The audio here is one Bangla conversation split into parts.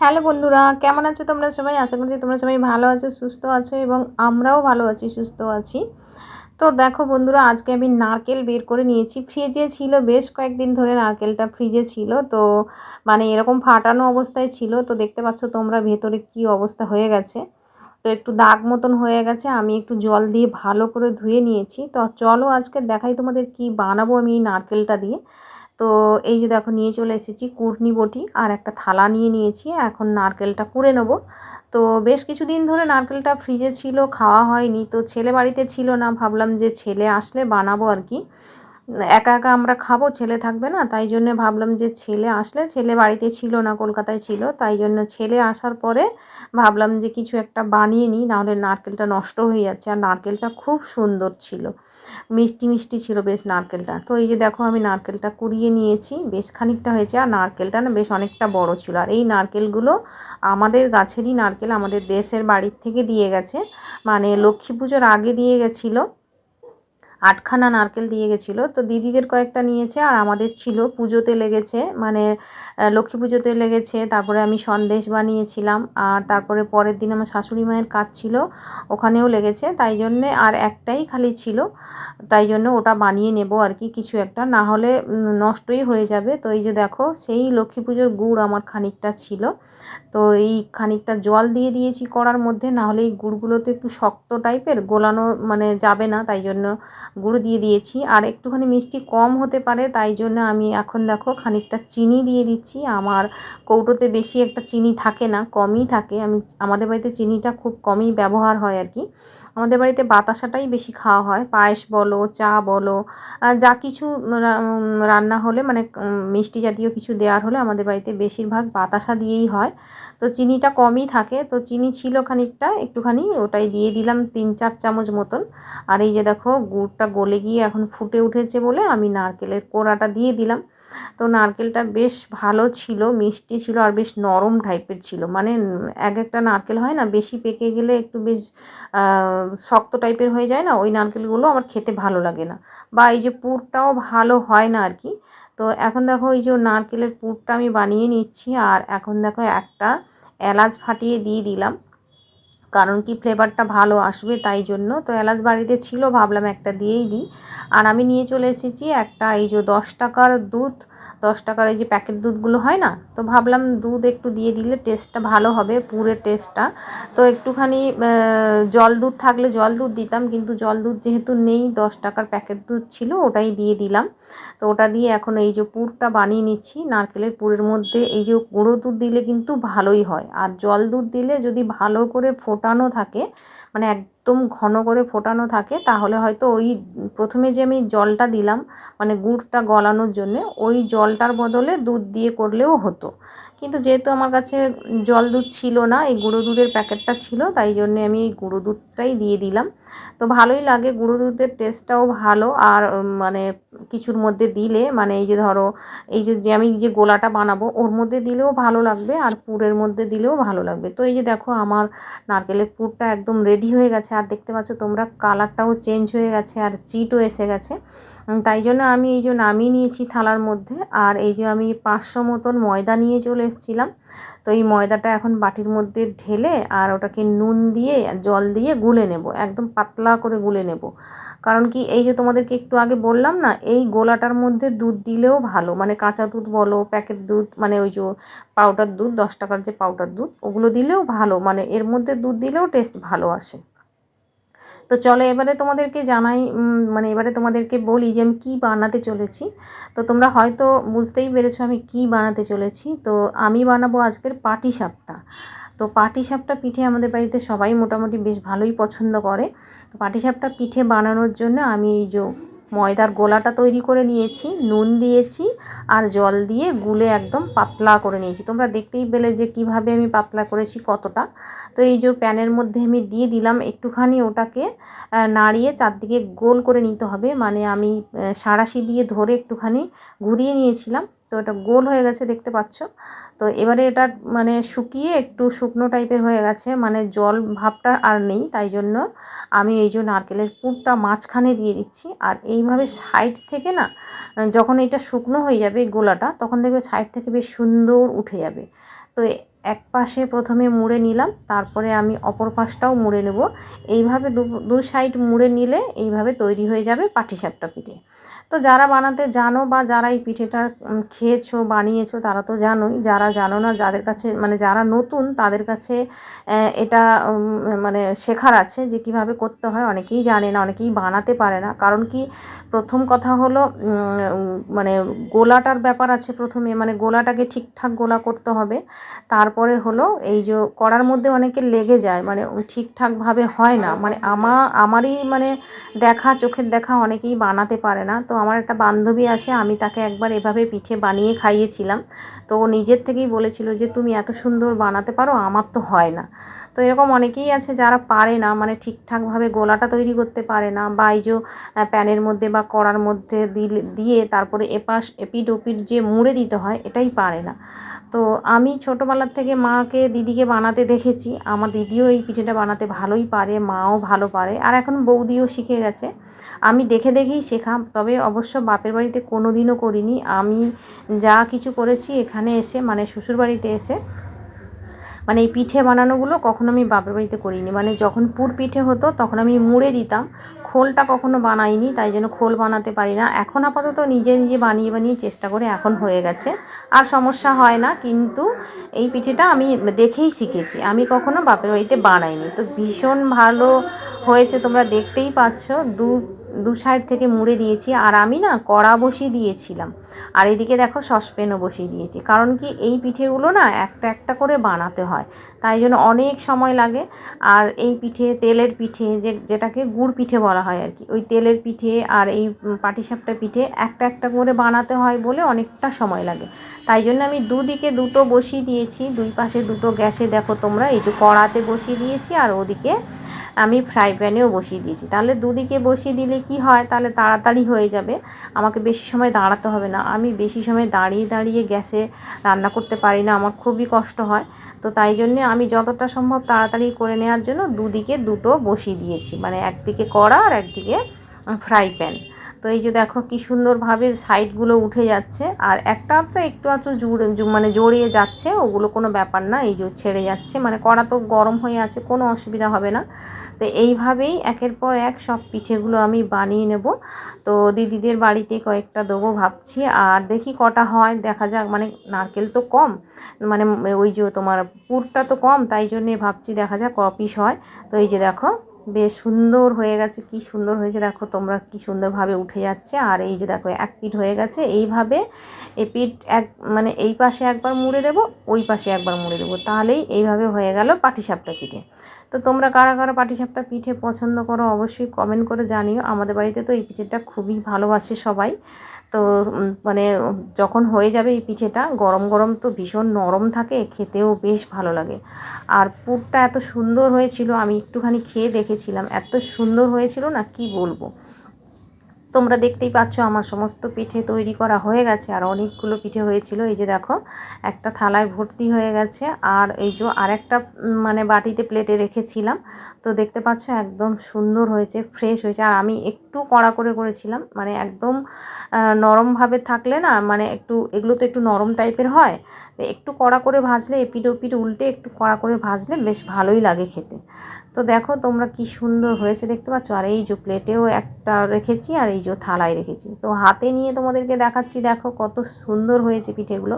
হ্যালো বন্ধুরা, কেমন আছো তোমরা সবাই? আশা করছি তোমরা সবাই ভালো আছো, সুস্থ আছো এবং আমরাও ভালো আছি, সুস্থ আছি। তো দেখো বন্ধুরা, আজকে আমি নারকেল বের করে নিয়েছি। ফ্রিজে ছিল বেশ কয়েকদিন ধরে নারকেলটা ফ্রিজে ছিল, তো মানে এরকম ফাটানো অবস্থায় ছিল, তো দেখতে পাচ্ছ তোমরা ভেতরে কি অবস্থা হয়ে গেছে। তো একটু দাগ মতন হয়ে গেছে, আমি একটু জল দিয়ে ভালো করে ধুয়ে নিয়েছি। তো চলো আজকে দেখাই তোমাদের কি বানাবো আমি এই নারকেলটা দিয়ে। তো এই যে দেখো নিয়ে চলে এসেছি কুর্নি বটি আর একটা থালা নিয়ে নিয়েছি, এখন নারকেলটা কুড়ে নেব। তো বেশ কিছুদিন ধরে নারকেলটা ফ্রিজে ছিল, খাওয়া হয়নি, তো ছেলে বাড়িতে ছিল না, ভাবলাম যে ছেলে আসলে বানাবো আর কি। একা একা আমরা খাব, ছেলে থাকবে না, তাই জন্য ভাবলাম যে ছেলে আসলে, ছেলে বাড়িতে ছিল না, কলকাতায় ছিল, তাই জন্য ছেলে আসার পরে ভাবলাম যে কিছু একটা বানিয়ে নিই, নাহলে নারকেলটা নষ্ট হয়ে যাচ্ছে। আর নারকেলটা খুব সুন্দর ছিল। মিষ্টি মিষ্টি ছিল বেশ নারকেলটা। তো এই যে দেখো আমি নারকেলটা কুড়িয়ে নিয়েছি, বেশ খানিকটা হয়েছে। আর নারকেলটা না বেশ অনেকটা বড় ছিল। আর এই নারকেলগুলো আমাদের গাছেরই নারকেল, আমাদের দেশের বাড়ির থেকে দিয়ে গেছে। মানে লক্ষ্মী পুজোর আগে দিয়ে গেছিল। আটখানা নারকেল দিয়ে গেছিল। তো দিদিদের কয়েকটা নিয়েছে আর আমাদের ছিল পুজোতে লেগেছে মানে লক্ষ্মী পুজোতে লেগেছে। তারপরে আমি সন্দেশ বানিয়েছিলাম আর তারপরে পরের দিন আমার শাশুড়ি মায়ের কাজ ছিল, ওখানেও লেগেছে। তাই জন্যে আর একটাই খালি ছিল, তাই জন্য ওটা বানিয়ে নেব আর কি, কিছু একটা। না হলে নষ্টই হয়ে যাবে। তো এই যে দেখো, সেই লক্ষ্মী পুজোর গুড় আমার খানিকটা ছিল। তো এই খানিকটা জল দিয়ে দিয়েছি কড়ার মধ্যে, নাহলে এই গুড়গুলো তো একটু শক্ত টাইপের, গোলানো মানে যাবে না, তাই জন্য গুড় দিয়ে দিয়েছি। আর একটুখানি মিষ্টি কম হতে পারে, তাই জন্য আমি এখন দেখো খানিকটা চিনি দিয়ে দিচ্ছি। আমার কৌটোতে বেশি একটা চিনি থাকে না, কমই থাকে। আমি, আমাদের বাড়িতে চিনিটা খুব কমই ব্যবহার হয় আর কি। আমাদের বাড়িতে বাতাসাটাই বেশি খাওয়া হয়। পায়েস বলো, চা বলো যা কিছু রান্না হলে মানে মিষ্টি জাতীয় কিছু দেওয়ার হলে আমাদের বাড়িতে বেশিরভাগ বাতাসা দিয়েই হয়। তো চিনিটা কমই থাকে। তো চিনি ছিল খানিকটা, একটুখানি ওটাই দিয়ে দিলাম তিন চার চামচ মতন। আর এই যে দেখো, গুড়টা গলে গিয়ে এখন ফুটে উঠেছে বলে আমি নারকেলের কোড়াটা দিয়ে দিলাম। তো নারকেলটা বেশ ভালো ছিল, মিষ্টি ছিল আর বেশ নরম টাইপের ছিল। মানে এক একটা নারকেল হয় না, বেশি পেকে গেলে একটু বেশ শক্ত টাইপের হয়ে যায় না, ওই নারকেলগুলো আমার খেতে ভালো লাগে না। বা এই যে পুরটাও ভালো হয় না আর কি। তো এখন দেখো এই যে নারকেলের পুরটা আমি বানিয়ে নিচ্ছি, আর এখন দেখো একটা এলাচ ফাটিয়ে দিয়ে দিলাম। কারণ কি ফ্লেভারটা ভালো আসবে তাই জন্য। তো এলাচ বাড়িতে ছিল, ভাবলাম একটা দিয়েই দিই। আর আমি নিয়ে চলে এসেছি একটা, এই যে দশ টাকার দুধ দশ টাকার এই যে প্যাকেট দুধগুলো হয় না, তো ভাবলাম দুধ একটু দিয়ে দিলে টেস্টটা ভালো হবে পুরের টেস্টটা তো একটুখানি জল দুধ থাকলে জল দুধ দিতাম, কিন্তু জল দুধ যেহেতু নেই, দশ টাকার প্যাকেট দুধ ছিল, ওটাই দিয়ে দিলাম। তো ওটা দিয়ে এখন এই যে পুরটা বানিয়ে নিচ্ছি, নারকেলের পুরের মধ্যে এই যে গুঁড়ো দুধ দিলে কিন্তু ভালোই হয়। আর জল দুধ দিলে যদি ভালো করে ফোটানো থাকে মানে একদম ঘন করে ফোটানো থাকে, তাহলে হয়তো ওই প্রথমে যে আমি জলটা দিলাম মানে গুড়টা গলানোর জন্যে, ওই জলটার বদলে দুধ দিয়ে করলেও হতো। কিন্তু যেহেতু আমার কাছে জল দুধ ছিল না, এই গুঁড়ো দুধের প্যাকেটটা ছিল, তাই জন্যে আমি এই গুঁড়ো দুধটাই দিয়ে দিলাম। তো ভালোই লাগে, গুঁড়ো দুধের টেস্টটাও ভালো, আর মানে কিছুর মধ্যে দিলে মানে এই যে ধরো, এই যে আমি যে গোলাটা বানাবো, ওর মধ্যে দিলেও ভালো লাগবে, আর পুরের মধ্যে দিলেও ভালো লাগবে। তো এই যে দেখো, আমার নারকেলের পুরটা একদম রেডি হয়ে গেছে। আর দেখতে পাচ্ছ তোমরা কালারটাও চেঞ্জ হয়ে গেছে আর চিটও এসে গেছে। তাই জন্য আমি এই যে নামিয়ে নিয়েছি থালার মধ্যে আর এই যে আমি পাঁচশো মতন ময়দা নিয়ে চলে এসেছিলাম। তো এই ময়দাটা এখন বাটির মধ্যে ঢেলে আর ওটাকে নুন দিয়ে, জল দিয়ে গুলে নেব, একদম পাতলা করে গুলে নেব। কারণ কি এই যে তোমাদেরকে একটু আগে বললাম না, এই গোলাটার মধ্যে দুধ দিলেও ভালো। মানে কাঁচা দুধ বলো, প্যাকেট দুধ মানে ওই যে পাউডার দুধ, দশ টাকার যে পাউডার দুধ, ওগুলো দিলেও ভালো। মানে এর মধ্যে দুধ দিলেও টেস্ট ভালো আসে। তো চলো এবারে তোমাদেরকে জানাই মানে এবারে তোমাদেরকে বলি যে আমি কী বানাতে চলেছি। তো তোমরা হয়তো বুঝতেই পেরেছ আমি কী বানাতে চলেছি। তো আমি বানাবো আজকের পাটি সাপটা। তো পাটি সাপটা পিঠে আমাদের বাড়িতে সবাই মোটামুটি বেশ ভালোই পছন্দ করে। তো পাটি সাপটা পিঠে বানানোর জন্য আমি এই যে ময়দার গোলাটা তৈরি করে নিয়েছি, নুন দিয়েছি আর জল দিয়ে গুলে একদম পাতলা করে নিয়েছি। তোমরা দেখতেই পেলে যে কীভাবে আমি পাতলা করেছি কতটা। তো এই যে প্যানের মধ্যে আমি দিয়ে দিলাম একটুখানি ওটাকে নাড়িয়ে চারদিকে গোল করে নিতে হবে। মানে আমি সাঁড়াশি দিয়ে ধরে একটুখানি ঘুরিয়ে নিয়েছিলাম। তো এটা গোল হয়ে গেছে, দেখতে পাচ্ছ? তো এবারে এটা মানে শুকিয়ে একটু শুকনো টাইপের হয়ে গেছে মানে জল ভাবটা আর নেই, তাই জন্য আমি এই যে নারকেলের পুরটা মাঝখানে দিয়ে দিচ্ছি। আর এইভাবে সাইড থেকে না, যখন এটা শুকনো হয়ে যাবে গোলাটা, তখন দেখবে সাইড থেকে বেশ সুন্দর উঠে যাবে। তো এক পাশে প্রথমে মুড়ে নিলাম, তারপরে আমি অপর পাশটাও মুড়ে নেব। এইভাবে দু সাইড মুড়ে নিলে এইভাবে তৈরি হয়ে যাবে পাটিসাপটা পিঠে। তো যারা বানাতে জানো বা যারা এই পিঠেটা খেয়েছো, বানিয়েছো, তারা তো জানোই। যারা জানো না, যাদের কাছে মানে যারা নতুন, তাদের কাছে এটা মানে শেখার আছে যে কীভাবে করতে হয়। অনেকেই জানে না, অনেকেই বানাতে পারে না। কারণ কি, প্রথম কথা হলো মানে গোলাটার ব্যাপার আছে প্রথমে। মানে গোলাটাকে ঠিকঠাক গোলা করতে হবে। তারপরে হলো, এই যে করার মধ্যে অনেকে লেগে যায়। মানে ঠিকঠাকভাবে হয় না। মানে আমা, আমারই মানে দেখা, চোখের দেখা অনেকেই বানাতে পারে না। তো আমার একটা বান্ধবী আছে, আমি তাকে একবার এভাবে পিঠে বানিয়ে খাইয়েছিলাম। তো ও নিজের থেকেই বলেছিল যে, তুমি এত সুন্দর বানাতে পারো, আমার তো হয় না। তো এরকম অনেকেই আছে যারা পারে না মানে ঠিকঠাকভাবে গোলাটা তৈরি করতে পারে না বা এই যে প্যানের মধ্যে বা কড়ার মধ্যে দিয়ে তারপরে এপাশ এপিট ওপিট যে মুড়ে দিতে হয় এটাই পারে না। তো আমি ছোটোবেলার থেকে মাকে, দিদিকে বানাতে দেখেছি। আমার দিদিও এই পিঠেটা বানাতে ভালোই পারে, মাও ভালো পারে। আর এখন বৌদিও শিখে গেছে। আমি দেখে দেখেই শেখা তবে অবশ্য বাপের বাড়িতে কোনো দিনও করিনি। আমি যা কিছু করেছি এখানে এসে মানে শ্বশুরবাড়িতে এসে মানে এই পিঠে বানানোগুলো কখনো আমি বাপের বাড়িতে করিনি। মানে যখন পুর পিঠে হতো তখন আমি মুড়ে দিতাম। খোলটা কখনো বানাইনি, তাই জন্য খোল বানাতে পারি না। এখন আপাতত নিজে নিজে বানিয়ে বানিয়ে চেষ্টা করে এখন হয়ে গেছে। আর সমস্যা হয় না, কিন্তু এই পিঠেটা আমি দেখেই শিখেছি। আমি কখনো বাপের বাড়িতে বানাইনি। তো ভীষণ ভালো হয়েছে, তোমরা দেখতেই পাচ্ছ। দু দু সাইড থেকে মুড়ে দিয়েছি আর আমি না কড়া বসিয়ে দিয়েছিলাম। আর এদিকে দেখো সসপ্যানও বসিয়ে দিয়েছি। কারণ কি এই পিঠেগুলো না একটা একটা করে বানাতে হয়। তাই জন্য অনেক সময় লাগে। আর এই পিঠে তেলের পিঠে যে, যেটাকে গুড় পিঠে বলা হয় আর কি, ওই তেলের পিঠে আর এই পাটিসাপটা পিঠে একটা একটা করে বানাতে হয় বলে অনেকটা সময় লাগে। তাই জন্য আমি দুদিকে দুটো বসিয়ে দিয়েছি। দুই পাশে দুটো গ্যাসে দেখো তোমরা, এই যে কড়াতে বসিয়ে দিয়েছি আর ওদিকে আমি ফ্রাই প্যানেও বসিয়ে দিয়েছি। তাহলে দুদিকে বসিয়ে দিলে কি হয়? তাহলে তাড়াতাড়ি হয়ে যাবে। আমাকে বেশি সময় দাঁড়াতে হবে না। আমি বেশি সময় দাঁড়িয়ে দাঁড়িয়ে গ্যাসে রান্না করতে পারি না। আমার খুবই কষ্ট হয়। তো তাই জন্যে আমি যতটা সম্ভব তাড়াতাড়ি করে নেওয়ার জন্য দুদিকে দুটো বসিয়ে দিয়েছি। মানে একদিকে কড়া আর একদিকে ফ্রাই প্যান তো এই যে দেখো কি সুন্দরভাবে সাইডগুলো উঠে যাচ্ছে। আর একটা তো একটু আধটু মানে জড়িয়ে যাচ্ছে, ওগুলো কোনো ব্যাপার না, এই যে ছেড়ে যাচ্ছে। মানে কড়া তো গরম হয়ে আছে, কোনো অসুবিধা হবে না। তো এইভাবেই একের পর এক সব পিঠেগুলো আমি বানিয়ে নেব। তো দিদিদের বাড়িতে কয়েকটা দেবো ভাবছি, আর দেখি কটা হয়, দেখা যাক। মানে নারকেল তো কম মানে ওই যে তোমার পুরটা তো কম, তাই জন্যে ভাবছি দেখা যাক ক পিস হয়। তো এই যে দেখো বেশ সুন্দর হয়ে গেছে, কি সুন্দর হয়েছে দেখো তোমরা কি সুন্দরভাবে উঠে যাচ্ছে। আর এই যে দেখো, এক পিঠ হয়ে গেছে, এইভাবে এ পিঠ এক মানে এই পাশে একবার মুড়ে দেবো, ওই পাশে একবার মুড়ে দেবো, তাহলেই এইভাবে হয়ে গেল পাটিসাপটা পিঠে। তো তোমরা কারা কারা পাটিসাপটা পিঠে পছন্দ করো অবশ্যই কমেন্ট করে জানিও, আমাদের বাড়িতে তো এই পিঠেটা খুবই ভালোবাসে সবাই। তো মানে যখন হয়ে যাবে এই পিঠেটা, গরম গরম তো ভীষণ নরম থাকে, খেতেও বেশ ভালো লাগে। আর পুরটা এত সুন্দর হয়েছিল, আমি একটুখানি খেয়ে দেখেছিলাম, এত সুন্দর হয়েছিল না, কি বলব? তোমরা দেখতেই পাচ্ছ আমার সমস্ত পিঠে তৈরি করা হয়ে গেছে, আর অনেকগুলো পিঠে হয়েছিল। এই যে দেখো, একটা থালায় ভর্তি হয়ে গেছে, আর এই যে আরেকটা মানে বাটিতে প্লেটে রেখেছিলাম। তো দেখতে পাচ্ছ একদম সুন্দর হয়েছে, ফ্রেশ হয়েছে, আর আমি একটু কড়া করে করেছিলাম মানে একদম নরমভাবে থাকলে না মানে একটু, এগুলো তো একটু নরম টাইপের হয়, তো একটু কড়া করে ভাজলে, এপিট ওপিট উল্টে একটু কড়া করে ভাজলে বেশ ভালোই লাগে খেতে। তো দেখো তোমরা কি সুন্দর হয়েছে, দেখতে পাচ্ছ? আর এই যে প্লেটেও একটা রেখেছি, আর এই যে থালায় রেখেছি। তো হাতে নিয়ে তোমাদেরকে দেখাচ্ছি, দেখো কত সুন্দর হয়েছে পিঠেগুলো।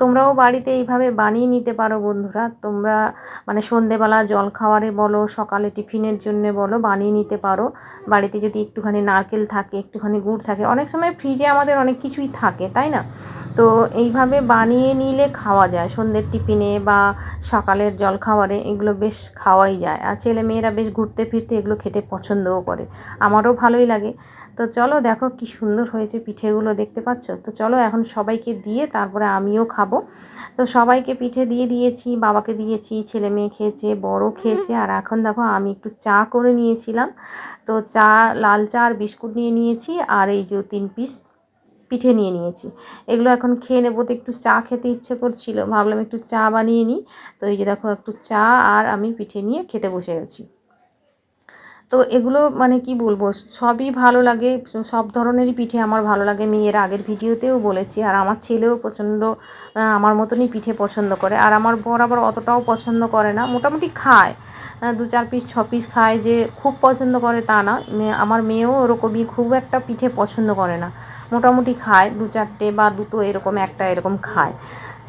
তোমরাও বাড়িতে এইভাবে বানিয়ে নিতে পারো বন্ধুরা। তোমরা মানে সন্ধেবেলা জল খাওয়ারে বলো, সকালে টিফিনের জন্য বলো, বানিয়ে নিতে পারো। বাড়িতে যদি একটুখানি নারকেল থাকে, একটুখানি গুড় থাকে, অনেক সময় ফ্রিজে আমাদের অনেক কিছুই থাকে, তাই না? তো এইভাবে বানিয়ে নিলে খাওয়া যায়। সন্ধ্যের টিফিনে বা সকালের জলখাবারে এগুলো বেশ খাওয়াই যায়। আর ছেলে মেয়েরা বেশ ঘুরতে ফিরতে এগুলো খেতে পছন্দও করে। আমারও ভালোই লাগে। তো চলো দেখো কি সুন্দর হয়েছে পিঠেগুলো দেখতে পাচ্ছ? তো চলো এখন সবাইকে দিয়ে তারপরে আমিও খাব। তো সবাইকে পিঠে দিয়ে দিয়েছি, বাবাকে দিয়েছি, ছেলে মেয়ে খেয়েছে বড় খেয়েছে। আর এখন দেখো আমি একটু চা করে নিয়েছিলাম। তো চা, লাল চা আর বিস্কুট নিয়ে নিয়েছি। আর এই যে তিন পিস পিঠে নিয়ে নিয়েছি। এগুলো এখন খেয়ে নেব। তো একটু চা খেতে ইচ্ছে করছিল। ভাবলাম একটু চা বানিয়ে নিই। তো এই যে দেখো, একটু চা আর আমি পিঠে নিয়ে খেতে বসে গেছি। তো এগুলো মানে কি বলব, সবই ভালো লাগে, সব ধরনেরই পিঠে আমার ভালো লাগে। আমি এর আগের ভিডিওতেও বলেছি, আর আমার ছেলেও প্রচণ্ড আমার মতনই পিঠে পছন্দ করে। আর আমার বর আবার অতটাও পছন্দ করে না, মোটামুটি খায়। দু চার পিস, ছ পিস খায় যে খুব পছন্দ করে তা না। আমার মেয়েও ওরকমই খুব একটা পিঠে পছন্দ করে না। মোটামুটি খায়, দু চারটে বা দুটো এরকম, একটা এরকম খায়।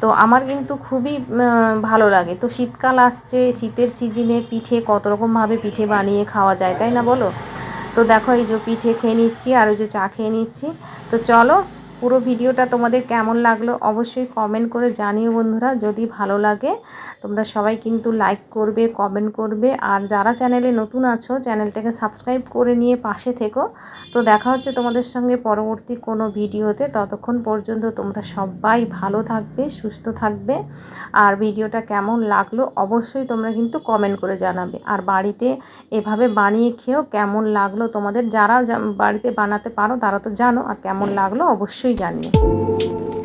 তো আমার কিন্তু খুবই ভালো লাগে। তো শীতকাল আসছে, শীতের সিজনে পিঠে কত রকমভাবে পিঠে বানিয়ে খাওয়া যায়, তাই না বলো? তো দেখো এই যে পিঠে খেয়ে নিচ্ছি আর ওই যে চা খেয়ে নিচ্ছি। তো চলো পুরো ভিডিওটা তোমাদের কেমন লাগল অবশ্যই কমেন্ট করে জানিও বন্ধুরা। যদি ভালো লাগে, তোমরা সবাই কিন্তু লাইক করবে কমেন্ট করবে। আর যারা চ্যানেলে নতুন আছো চ্যানেলটাকে সাবস্ক্রাইব করে নিয়ে পাশে থেকো। তো দেখা হচ্ছে তোমাদের সঙ্গে পরবর্তী কোনো ভিডিওতে। ততক্ষণ পর্যন্ত তোমরা সবাই ভালো থাকবে, সুস্থ থাকবে। আর ভিডিওটা কেমন লাগল অবশ্যই তোমরা কিন্তু কমেন্ট করে জানাবে। আর বাড়িতে এভাবে বানিয়ে খেয়েও কেমন লাগল তোমাদের? যারা বাড়িতে বানাতে পারো, তারা তো জানো। আর কেমন লাগল অবশ্যই জানিও।